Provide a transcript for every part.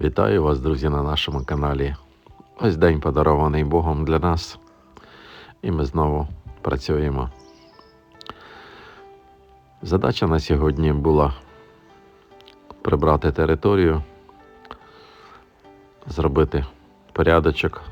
Вітаю вас, друзі, на нашому каналі. Ось день подарований Богом для нас. І ми знову працюємо. Задача на сьогодні була прибрати територію, зробити порядочок.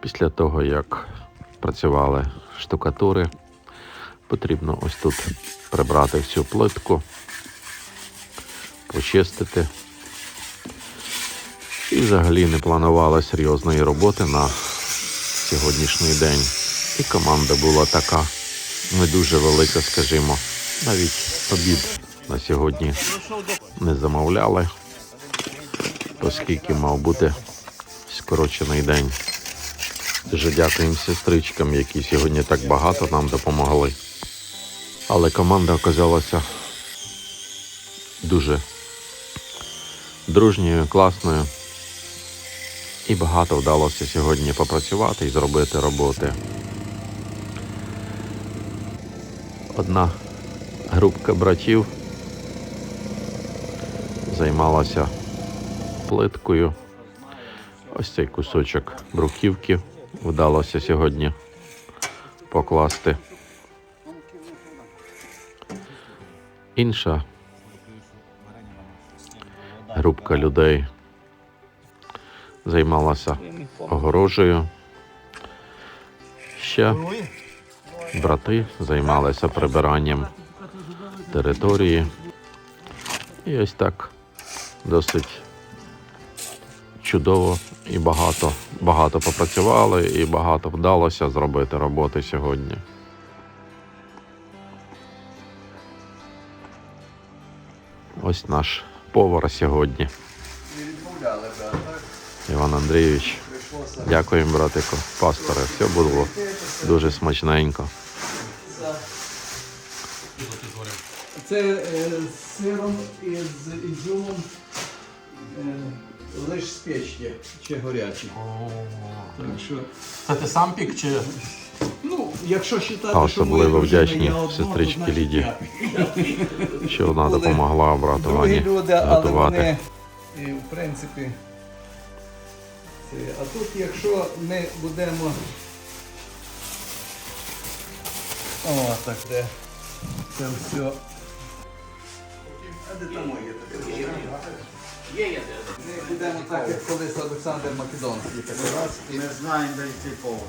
Після того, як працювали штукатури, потрібно ось тут прибрати всю плитку, почистити. І взагалі не планувала серйозної роботи на сьогоднішній день. І команда була така не дуже велика, скажімо. Навіть обід на сьогодні не замовляли, оскільки мав бути скорочений день. Дуже дякуємо сестричкам, які сьогодні так багато нам допомогли. Але команда оказалася дуже дружньою, класною. І багато вдалося сьогодні попрацювати і зробити роботи. Одна групка братів займалася плиткою. Ось цей кусочок бруківки вдалося сьогодні покласти. Інша групка людей займалася огорожею. Ще брати займалися прибиранням території. І ось так досить чудово і багато, багато попрацювали, і багато вдалося зробити роботи сьогодні. Ось наш повар сьогодні. Не відмовляли, брат, так? Іван Андрійович. Дякуємо, братику, пасторе. Все було дуже смачненько. Це е, з сиром і з ізюмом е, лиш з печки, чи. Так що, Це ти сам пік чи ну, якщо вважати, особливо вдячні сестричці Ліді. Що вона допомогла брату Вані люди, але вони, в принципі, а тут, якщо ми будемо. О, так де це все. А де там моє таке? Ми будемо так, як колись Олександр Македонський. Так раз і Ми знаємо, де йти повод.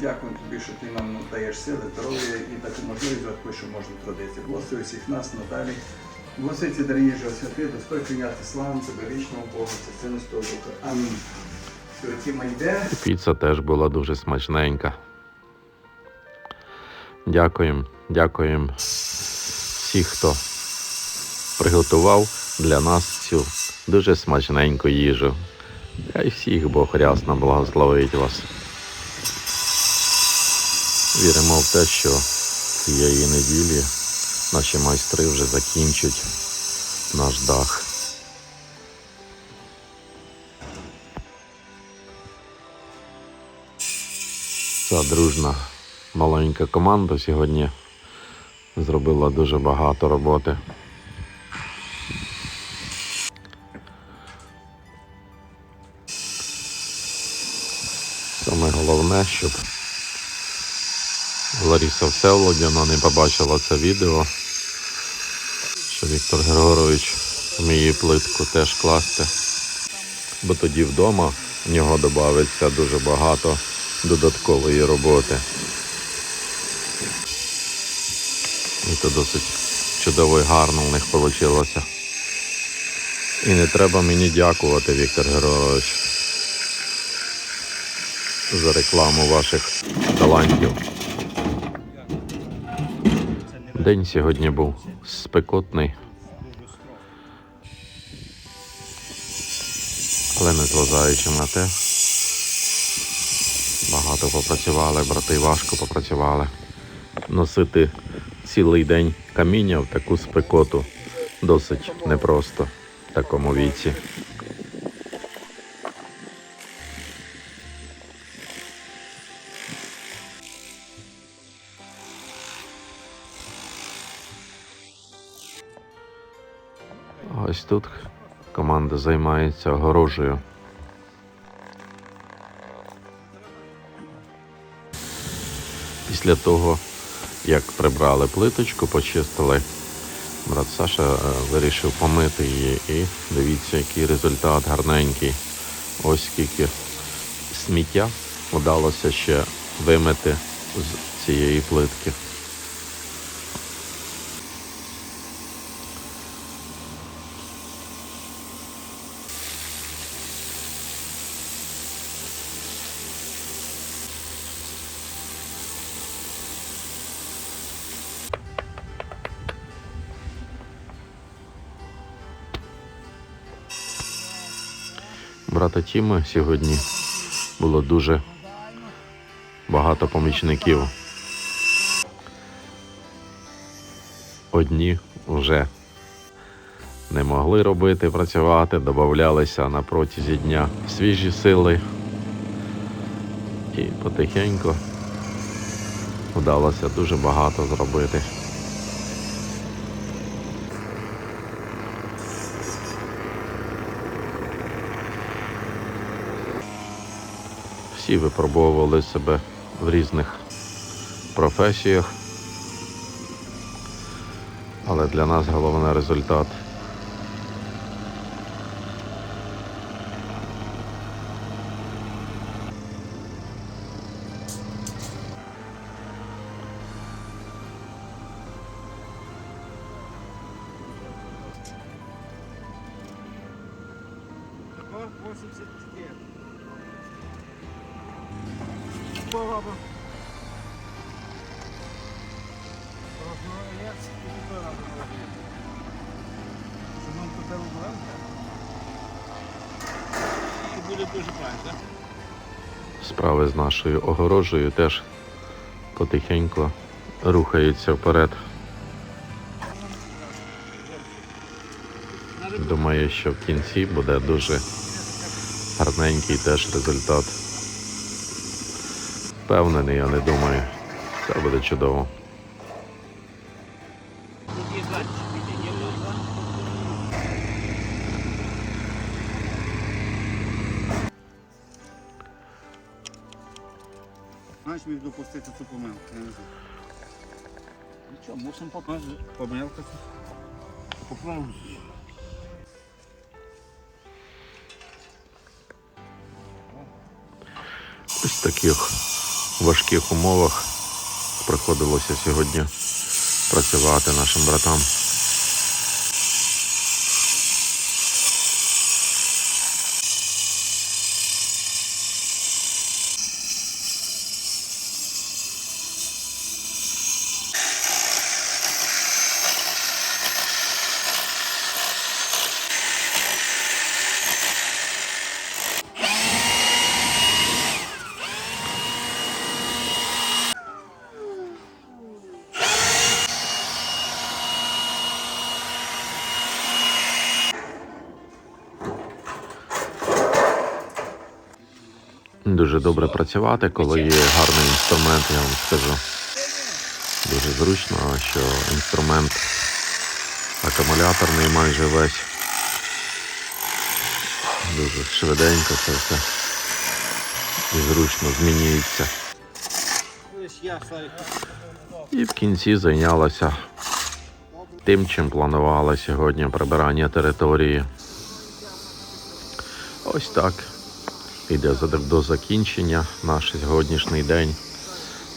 Дякуємо тобі, що ти нам даєш сили, здоров'я і таку можливість, Господь, що можна трудитися. Благослови всіх нас надалі. Благослови ці дорогі же святи, достой прийняти славу тебе вічного Бога, це сину Духа. Амінь. Сьогодні майде. Піца теж була дуже смачненька. Дякуємо, дякуємо всіх, хто приготував для нас цю дуже смачненьку їжу. Хай всіх Бог рясно благословить вас. Віримо в те, що цієї неділі наші майстри вже закінчать наш дах. Ця дружна маленька команда сьогодні зробила дуже багато роботи. Саме головне, щоб Лариса Всеволодяна не побачила це відео, що Віктор Григорович вміє плитку теж класти. Бо тоді вдома в нього додається дуже багато додаткової роботи. І це досить чудово і гарно у них вийшло. І не треба мені дякувати, Віктор Григорович, за рекламу ваших талантів. День сьогодні був спекотний. Але незважаючи на те, багато попрацювали, брати важко попрацювали. Носити цілий день каміння в таку спекоту досить непросто в такому віці. Тут команда займається огорожею. Після того, як прибрали плиточку, почистили, брат Саша е, вирішив помити її і дивіться, який результат гарненький. Ось скільки сміття вдалося ще вимити з цієї плитки. Брата Тіми сьогодні було дуже багато помічників. Одні вже не могли робити, працювати, додавалися на протязі дня свіжі сили. І потихеньку вдалося дуже багато зробити. Всі випробовували себе в різних професіях. Але для нас головний результат. О, 84. Баба. Розмовляється, тут разом. Шумом тут розмовляється. І буде дуже так? Справи з нашою огорожею теж потихеньку рухаються вперед. Думаю, що в кінці буде дуже гарненький теж результат. Впевнений, я не думаю. Все буде чудово. Знаєш, міг допустити цю помилку. Нічого, мусимо поки. Знаєш, Помилка це. Попробуй. Ось таких важких умовах приходилося сьогодні працювати нашим братам. Дуже добре працювати, коли є гарний інструмент, я вам скажу. Дуже зручно, що інструмент акумуляторний майже весь. Дуже швиденько це все. І зручно змінюється. І в кінці зайнялася тим, чим планувала сьогодні прибирання території. Ось так. Іде до закінчення наш сьогоднішній день.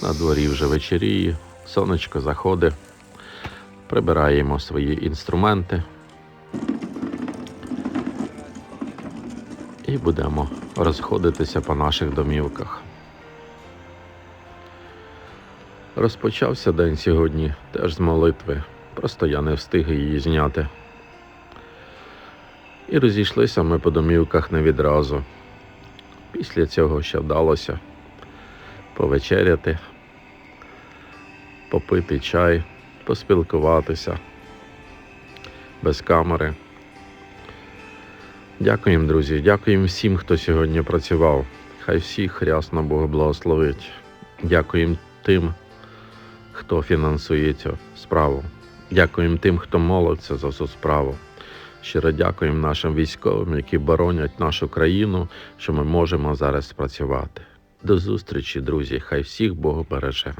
На дворі вже вечеріє, сонечко заходить. Прибираємо свої інструменти. І будемо розходитися по наших домівках. Розпочався день сьогодні теж з молитви. Просто я не встиг її зняти. І розійшлися ми по домівках не відразу. Після цього ще вдалося повечеряти, попити чай, поспілкуватися без камери. Дякуємо, друзі. Дякуємо всім, хто сьогодні працював. Хай всіх рясно Бог благословить. Дякуємо тим, хто фінансує цю справу. Дякуємо тим, хто молиться за цю справу. Щиро дякуємо нашим військовим, які боронять нашу країну, що ми можемо зараз працювати. До зустрічі, друзі! Хай всіх Бог береже.